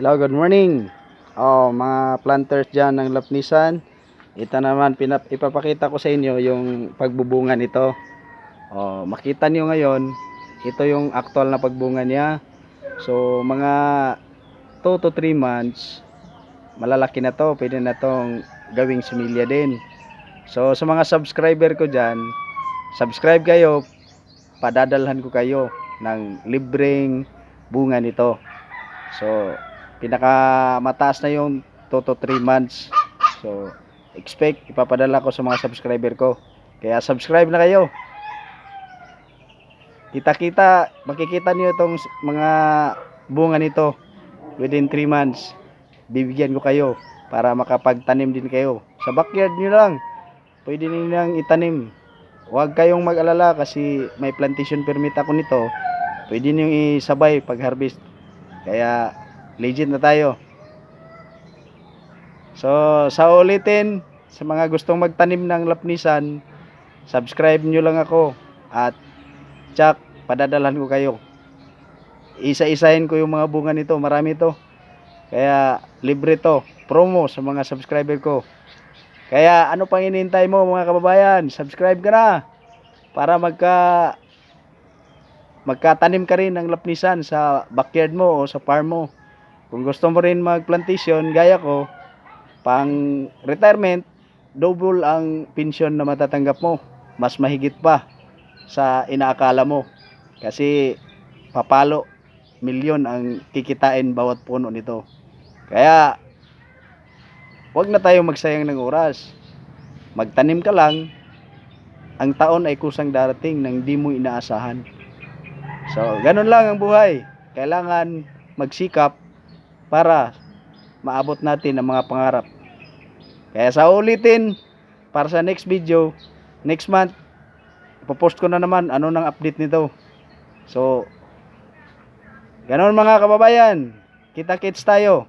Hello, good morning. Oh, mga planters dyan ng Lapnisan. Ito naman, pinap ipapakita ko sa inyo yung pagbubunga nito. Oh, makita nyo ngayon, ito yung actual na pagbunga niya. So, mga 2 to 3 months, malalaki na to. Pwede na tong gawing similya din. So, sa mga subscriber ko dyan, subscribe kayo, padadalhan ko kayo ng libreng bunga nito. So, pinaka mataas na yung 2 to 3 months. So, expect ipapadala ko sa mga subscriber ko. Kaya subscribe na kayo. Kita-kita, makikita niyo itong mga bunga nito within 3 months. Bibigyan ko kayo para makapagtanim din kayo. Sa backyard niyo lang. Pwede nilang itanim. Huwag kayong mag-alala kasi may plantation permit ako nito. Pwede niyo isabay pag harvest. Kaya legit na tayo. So, sa ulitin, sa mga gustong magtanim ng lapnisan, subscribe nyo lang ako at tsak, padadalan ko kayo. Isa-isahin ko yung mga bunga nito, marami to. Kaya libre to, promo sa mga subscriber ko. Kaya ano pang inintay mo mga kababayan? Subscribe ka na para magka magkatanim ka rin ng lapnisan sa backyard mo o sa farm mo. Kung gusto mo rin magplantation, gaya ko, pang retirement, double ang pensyon na matatanggap mo. Mas mahigit pa sa inaakala mo. Kasi papalo, milyon ang kikitain bawat puno nito. Kaya, wag na tayo magsayang ng oras. Magtanim ka lang, ang taon ay kusang darating nang di mo inaasahan. So, ganun lang ang buhay. Kailangan magsikap para maabot natin ang mga pangarap. Kaya sa ulitin, para sa next video, next month, ipopost ko na naman ano nang update nito. So, ganun mga kababayan, kita-kits tayo.